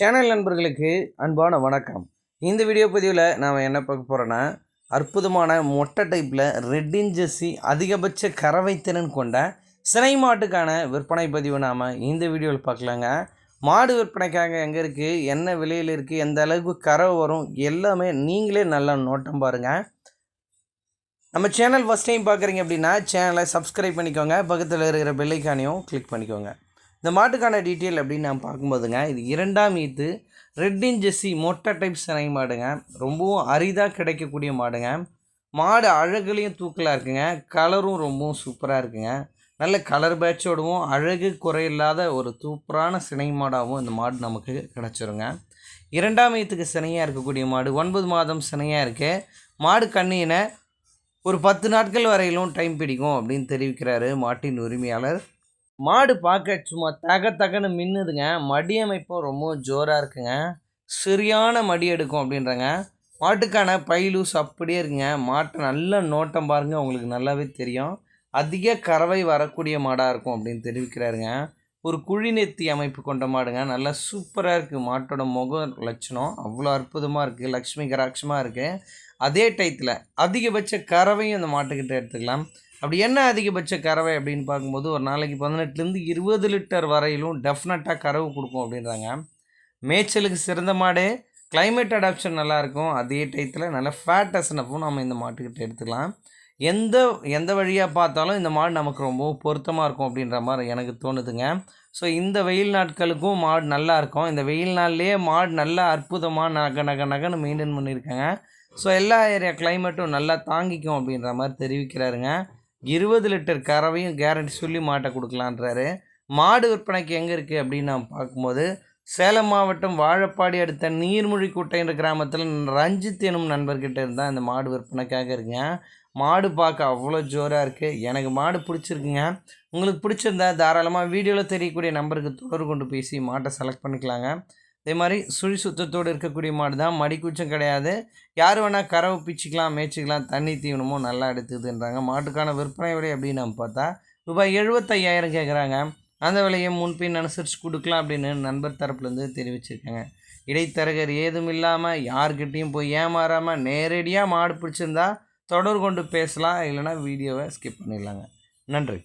Channel நண்பர்களுக்கு அன்பான வணக்கம். இந்த வீடியோ பதிவில் நாம் என்ன பார்க்க போகிறோன்னா அற்புதமான மொட்டை டைப்பில் ரெட்டின் ஜெர்சி அதிகபட்ச கறவை திறன் கொண்ட சினை மாட்டுக்கான விற்பனை பதிவு நாம் இந்த வீடியோவில் பார்க்கலாங்க. மாடு விற்பனைக்காக எங்கே இருக்குது என்ன விலையில் இருக்குது எந்த அளவுக்கு கறவை வரும் எல்லாமே நீங்களே நல்லா நோட்டம் பாருங்கள் நம்ம சேனல் ஃபஸ்ட் டைம் பார்க்குறீங்க அப்படின்னா சேனலை சப்ஸ்கிரைப் பண்ணிக்கோங்க. பக்கத்தில் இருக்கிற பெல்லைக்கானையும் கிளிக் பண்ணிக்கோங்க. இந்த மாட்டுக்கான டீட்டெயில் அப்படின்னு நான் பார்க்கும்போதுங்க இது இரண்டாம் ஈத்து ரெட்டின் ஜெஸ்ஸி மொட்டை டைப் சினை மாடுங்க. ரொம்பவும் அரிதாக கிடைக்கக்கூடிய மாடுங்க. மாடு அழகுலேயும் தூக்கலாக இருக்குங்க. கலரும் ரொம்பவும் சூப்பராக இருக்குங்க. நல்ல கலர் பேட்சோடவும் அழகு குறையில்லாத ஒரு சூப்பரான சினை மாடாகவும் இந்த மாடு நமக்கு கிடச்சிருங்க. இரண்டாம் ஈத்துக்கு சினையாக இருக்கக்கூடிய மாடு ஒன்பது மாதம் சினையாக இருக்குது மாடு கண்ணியினை ஒரு பத்து நாட்கள் வரையிலும் டைம் பிடிக்கும் அப்படின்னு தெரிவிக்கிறாரு மாட்டின் உரிமையாளர். மாடு பார்க்க சும்மா தக தகன்னு மின்னுதுங்க. மடி அமைப்பும் ரொம்ப ஜோராக இருக்குங்க. சரியான மடி எடுக்கும் அப்படின்றங்க. மாட்டுக்கான பைலூஸ் அப்படியே இருக்குங்க. மாட்டை நல்ல நோட்டம் பாருங்க. உங்களுக்கு நல்லாவே தெரியும். அதிக கறவை வரக்கூடிய மாடாக இருக்கும் அப்படின்னு தெரிவிக்கிறாருங்க. ஒரு குழிநெத்தி அமைப்பு கொண்ட மாடுங்க. நல்லா சூப்பராக இருக்குது மாட்டோட முக லட்சணம் அவ்வளோ அற்புதமாக இருக்குது லக்ஷ்மி கராட்சமாக இருக்குது அதே டயத்தில் அதிகபட்ச கறவையும் அந்த மாட்டுக்கிட்ட எடுத்துக்கலாம். அப்படி என்ன அதிகபட்ச கறவை அப்படின்னு பார்க்கும்போது ஒரு நாளைக்கு பதினெட்டுலேருந்து இருபது லிட்டர் வரையிலும் டெஃபினட்டாக கறவு கொடுக்கும் அப்படின்றாங்க. மேய்ச்சலுக்கு சிறந்த மாடு கிளைமேட் அடாப்ஷன் நல்லாயிருக்கும். அதே டயத்தில் நல்ல ஃபேட் அசனப்பும் நம்ம இந்த மாட்டுக்கிட்ட எடுத்துக்கலாம். எந்த எந்த வழியாக பார்த்தாலும் இந்த மாடு நமக்கு ரொம்ப பொருத்தமாக இருக்கும் அப்படின்ற மாதிரி எனக்கு தோணுதுங்க. ஸோ இந்த வெயில் நாட்களுக்கும் மாடு நல்லா இருக்கும் இந்த வெயில் நாள்லேயே மாடு நல்லா அற்புதமாக நக நக நகன்னு மெயின்டைன் பண்ணியிருக்காங்க. ஸோ எல்லா ஏரியா கிளைமேட்டும் நல்லா தாங்கிக்கும் அப்படின்ற மாதிரி தெரிவிக்கிறாருங்க. இருபது லிட்டர் கறவையும் கேரண்டி சொல்லி மாட்டை கொடுக்கலான்றாரு. மாடு விற்பனைக்கு எங்கே இருக்குது அப்படின்னு நான் பார்க்கும்போது சேலம் மாவட்டம் வாழப்பாடி அடுத்த நீர்மொழி என்ற கிராமத்தில் ரஞ்சித் எனும் நண்பர்கிட்ட இருந்தால் இந்த மாடு விற்பனைக்காக இருக்குங்க மாடு பார்க்க அவ்வளோ ஜோராக இருக்குது எனக்கு மாடு பிடிச்சிருக்குங்க. உங்களுக்கு பிடிச்சிருந்தா தாராளமாக வீடியோவில் தெரியக்கூடிய நம்பருக்கு தொடர்பு கொண்டு பேசி மாட்டை செலக்ட் பண்ணிக்கலாங்க. அதே மாதிரி சுழி சுத்தத்தோடு இருக்கக்கூடிய மாடு தான். மடிக்கூச்சம் கிடையாது. யார் வேணால் கறவை பிச்சுக்கலாம் மேய்ச்சிக்கலாம் தண்ணி தீவனமும் நல்லா எடுத்துதுன்றாங்க. மாட்டுக்கான விற்பனை விலை அப்படின்னு நம்ம பார்த்தா ரூபாய் எழுபத்தையாயிரம் கேட்குறாங்க. அந்த விலையை முன்பின் அனுசரித்து கொடுக்கலாம் அப்படின்னு நண்பர் தரப்புலேருந்து தெரிவிச்சிருக்காங்க. இடைத்தரகர் ஏதும் இல்லாமல் யார்கிட்டையும் போய் ஏமாறாமல் நேரடியாக மாடு பிடிச்சிருந்தா தொடர் கொண்டு பேசலாம். இல்லைனா வீடியோவை ஸ்கிப் பண்ணிடலாங்க. நன்றி.